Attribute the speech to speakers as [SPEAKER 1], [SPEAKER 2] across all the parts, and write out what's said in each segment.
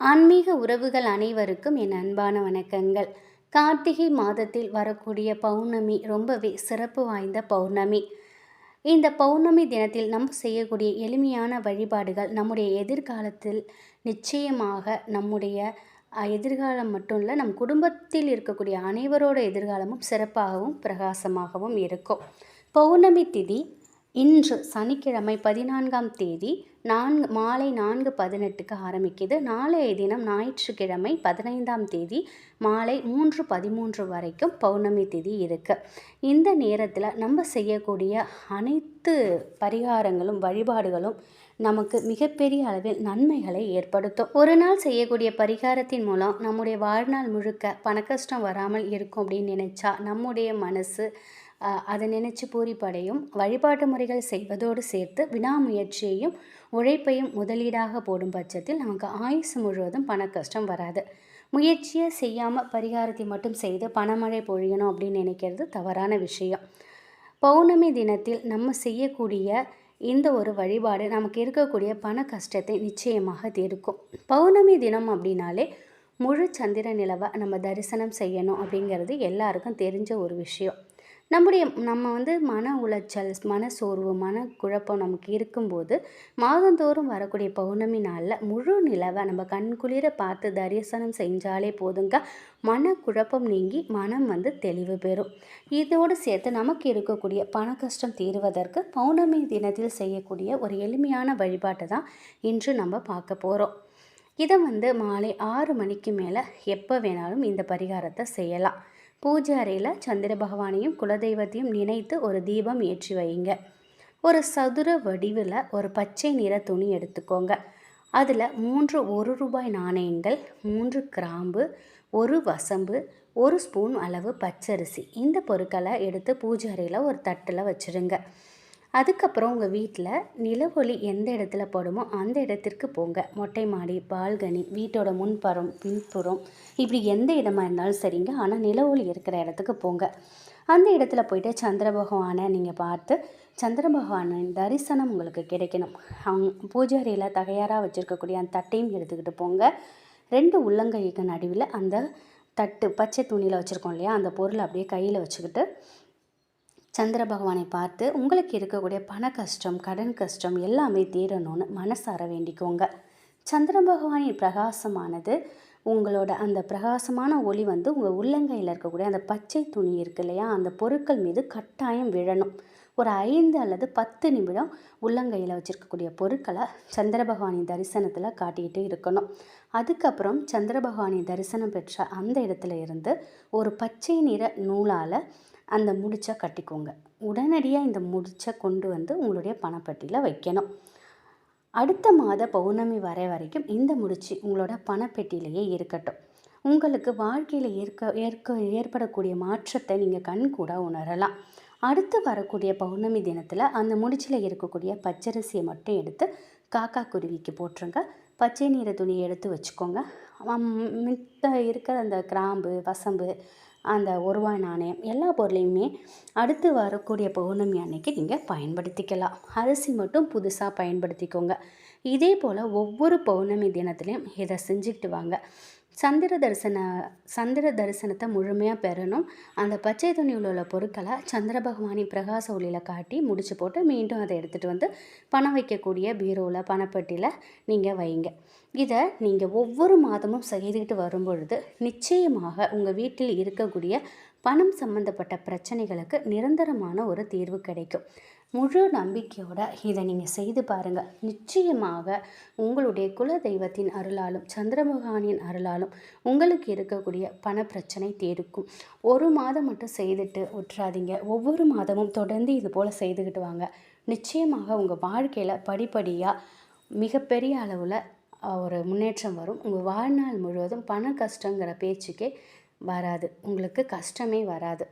[SPEAKER 1] ஆன்மீக உறவுகள் அனைவருக்கும் என் அன்பான வணக்கங்கள். கார்த்திகை மாதத்தில் வரக்கூடிய பௌர்ணமி ரொம்பவே சிறப்பு வாய்ந்த பௌர்ணமி. இந்த பௌர்ணமி தினத்தில் நம்ம செய்யக்கூடிய எளிமையான வழிபாடுகள் நம்முடைய எதிர்காலத்தில் நிச்சயமாக நம்முடைய எதிர்காலம் மட்டும் இல்லை நம் குடும்பத்தில் இருக்கக்கூடிய அனைவரோட எதிர்காலமும் சிறப்பாகவும் பிரகாசமாகவும் இருக்கும். பௌர்ணமி திதி இன்று சனிக்கிழமை பதினான்காம் தேதி நான்கு மாலை நான்கு பதினெட்டுக்கு ஆரம்பிக்குது. நாளைய தினம் ஞாயிற்றுக்கிழமை பதினைந்தாம் தேதி மாலை மூன்று பதிமூன்று வரைக்கும் பௌர்ணமி திதி இருக்குது இந்த நேரத்தில் நம்ம செய்யக்கூடிய அனைத்து பரிகாரங்களும் வழிபாடுகளும் நமக்கு மிகப்பெரிய அளவில் நன்மைகளை ஏற்படுத்தும். ஒரு நாள் செய்யக்கூடிய பரிகாரத்தின் மூலம் நம்முடைய வாழ்நாள் முழுக்க பணக்கஷ்டம் வராமல் இருக்கும் அப்படின்னு நினச்சா நம்முடைய மனசு அதை நினைச்சு பூரிப்படையும் வழிபாட்டு முறைகள் செய்வதோடு சேர்த்து விடாமுயற்சியையும் உழைப்பையும் முதலீடாக போடும் பட்சத்தில் நமக்கு ஆயுசு முழுவதும் பண கஷ்டம் வராது. முயற்சியை செய்யாமல் பரிகாரத்தை மட்டும் செய்து பணமழை பொழியணும் அப்படின்னு நினைக்கிறது தவறான விஷயம். பௌர்ணமி தினத்தில் நம்ம செய்யக்கூடிய இந்த ஒரு வழிபாடு நமக்கு இருக்கக்கூடிய பண கஷ்டத்தை நிச்சயமாக தீர்க்கும். பௌர்ணமி தினம் அப்படின்னாலே முழு சந்திர நிலவை நம்ம தரிசனம் செய்யணும் அப்படிங்கிறது எல்லாருக்கும் தெரிஞ்ச ஒரு விஷயம். நம்முடைய நம்ம வந்து மன உளைச்சல் மன சோர்வு மன குழப்பம் நமக்கு இருக்கும்போது மாதந்தோறும் வரக்கூடிய பௌர்ணமி நாளில் முழு நிலவை நம்ம கண்குளிர பார்த்து தரிசனம் செஞ்சாலே போதுங்க. மன குழப்பம் நீங்கி மனம் வந்து தெளிவு பெறும். இதோடு சேர்த்து நமக்கு இருக்கக்கூடிய பண கஷ்டம் தீர்வதற்கு பௌர்ணமி தினத்தில் செய்யக்கூடிய ஒரு எளிமையான வழிபாட்டை தான் இன்று நம்ம பார்க்க போகிறோம் இதை வந்து மாலை ஆறு மணிக்கு மேலே எப்போ வேணாலும் இந்த பரிகாரத்தை செய்யலாம். பூஜை அறையில் சந்திர பகவானையும் குலதெய்வத்தையும் நினைத்து ஒரு தீபம் ஏற்றி வைங்க ஒரு சதுர வடிவில் ஒரு பச்சை நிற துணி எடுத்துக்கோங்க. அதில் மூன்று ஒரு ரூபாய் நாணயங்கள் மூன்று கிராம்பு ஒரு வசம்பு ஒரு ஸ்பூன் அளவு பச்சரிசி. இந்த பொருட்களை எடுத்து பூஜை அறையில் ஒரு தட்டில் வச்சுருங்க. அதுக்கப்புறம் உங்கள் வீட்டில் நிலவொளி எந்த இடத்துல படுமோ அந்த இடத்திற்கு போங்க. மொட்டை மாடி பால்கனி வீட்டோட முன்புறம் பின்புறம் இப்படி எந்த இடமா இருந்தாலும் சரிங்க. ஆனால் நிலவொளி இருக்கிற இடத்துக்கு போங்க. அந்த இடத்துல போயிட்டு சந்திர பகவானை நீங்கள் பார்த்து சந்திர பகவானின் தரிசனம் உங்களுக்கு கிடைக்கணும். அவங்க பூஜாரியில் தகையாராக வச்சுருக்கக்கூடிய அந்த தட்டையும் எடுத்துக்கிட்டு போங்க. ரெண்டு உள்ளங்கைக்கு நடுவில் அந்த தட்டு பச்சை துணியில் வச்சுருக்கோம் இல்லையா? அந்த பொருளை அப்படியே கையில் வச்சுக்கிட்டு சந்திர பகவானை பார்த்து உங்களுக்கு இருக்கக்கூடிய பண கஷ்டம் கடன் கஷ்டம் எல்லாமே தீரணும்னு மனசார வேண்டிக்கோங்க. சந்திர பகவானின் பிரகாசமானது உங்களோட அந்த பிரகாசமான ஒளி வந்து உங்கள் உள்ளங்கையில் இருக்கக்கூடிய அந்த பச்சை துணி இருக்கு இல்லையா அந்த பொருட்கள் மீது கட்டாயம் விழணும். ஒரு ஐந்து அல்லது பத்து நிமிடம் உள்ளங்கையில் வச்சுருக்கக்கூடிய பொருட்களை சந்திர பகவானின் தரிசனத்தில் காட்டிக்கிட்டு இருக்கணும். அதுக்கப்புறம் சந்திர பகவானின் தரிசனம் பெற்ற அந்த இடத்துல இருந்து ஒரு பச்சை நிற நூலால் அந்த முடிச்சை கட்டிக்கோங்க. உடனடியாக இந்த முடிச்சை கொண்டு வந்து உங்களுடைய பணப்பட்டியில் வைக்கணும். அடுத்த மாத பௌர்ணமி வரை வரைக்கும் இந்த முடிச்சு உங்களோட பணப்பெட்டியிலேயே இருக்கட்டும். உங்களுக்கு வாழ்க்கையில் ஏற்க ஏற்க ஏற்படக்கூடிய மாற்றத்தை நீங்கள் கண் கூட உணரலாம். அடுத்து வரக்கூடிய பௌர்ணமி தினத்தில் அந்த முடிச்சில் இருக்கக்கூடிய பச்சரிசியை மட்டும் எடுத்து காக்கா குருவிக்கு போட்டுருங்க. பச்சை நிற துணியை எடுத்து வச்சுக்கோங்க. மித்த இருக்கிற அந்த கிராம்பு வசம்பு அந்த ஒரு நாணயம் எல்லா பொருளையுமே அடுத்து வரக்கூடிய பௌர்ணமி அன்னைக்கு நீங்கள் பயன்படுத்திக்கலாம். அரிசி மட்டும் புதுசாக பயன்படுத்திக்கோங்க. இதே போல் ஒவ்வொரு பௌர்ணமி தினத்துலையும் இதை செஞ்சுக்கிட்டு வாங்க. சந்திர தரிசன சந்திர தரிசனத்தை முழுமையாக பெறணும். அந்த பச்சை துணியில் உள்ள பொருட்களை சந்திர பகவானின் பிரகாச ஒளியில் காட்டி முடிச்சு போட்டு மீண்டும் அதை எடுத்துகிட்டு வந்து பணம் வைக்கக்கூடிய பீரோவில் பணப்பட்டியில் நீங்கள் வைங்க. இதை நீங்கள் ஒவ்வொரு மாதமும் செய்துக்கிட்டு வரும் பொழுது நிச்சயமாக உங்கள் வீட்டில் இருக்கக்கூடிய பணம் சம்பந்தப்பட்ட பிரச்சனைகளுக்கு நிரந்தரமான ஒரு தீர்வு கிடைக்கும். முழு நம்பிக்கையோட இதை நீங்கள் செய்து பாருங்கள் நிச்சயமாக உங்களுடைய குல தெய்வத்தின் அருளாலும் சந்திரபகவானின் அருளாலும் உங்களுக்கு இருக்கக்கூடிய பண பிரச்சனை தீருக்கும். ஒரு மாதம் மட்டும் செய்துட்டு விட்டுறாதீங்க ஒவ்வொரு மாதமும் தொடர்ந்து இது போல் செய்துக்கிட்டு வாங்க. நிச்சயமாக உங்கள் வாழ்க்கையில் படிப்படியாக மிகப்பெரிய அளவில் ஒரு முன்னேற்றம் வரும். உங்கள் வாழ்நாள் முழுவதும் பண கஷ்டங்கிற பேச்சுக்கே வராது. உங்களுக்கு கஷ்டமே வராது.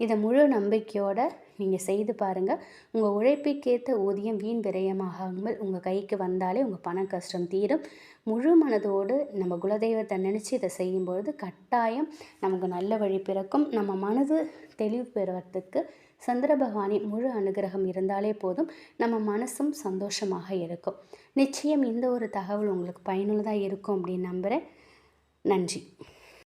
[SPEAKER 1] இதை முழு நம்பிக்கையோட நீங்கள் செய்து பாருங்கள் உங்கள் உழைப்பிற்கேற்ற ஊதியம் வீண் விரயமாகாமல் உங்கள் கைக்கு வந்தாலே உங்கள் பண கஷ்டம் தீரும். முழு மனதோடு நம்ம குலதெய்வத்தை நினச்சி இதை செய்யும்பொழுது கட்டாயம் நமக்கு நல்ல வழி பிறக்கும். நம்ம மனது தெளிவு பெறுவதற்கு சந்திர பகவானின் முழு அனுகிரகம் இருந்தாலே போதும். நம்ம மனசும் சந்தோஷமாக இருக்கும். நிச்சயம் இந்த ஒரு தகவல் உங்களுக்கு பயனுள்ளதாக இருக்கும் அப்படின்னு நம்புகிறேன் நன்றி.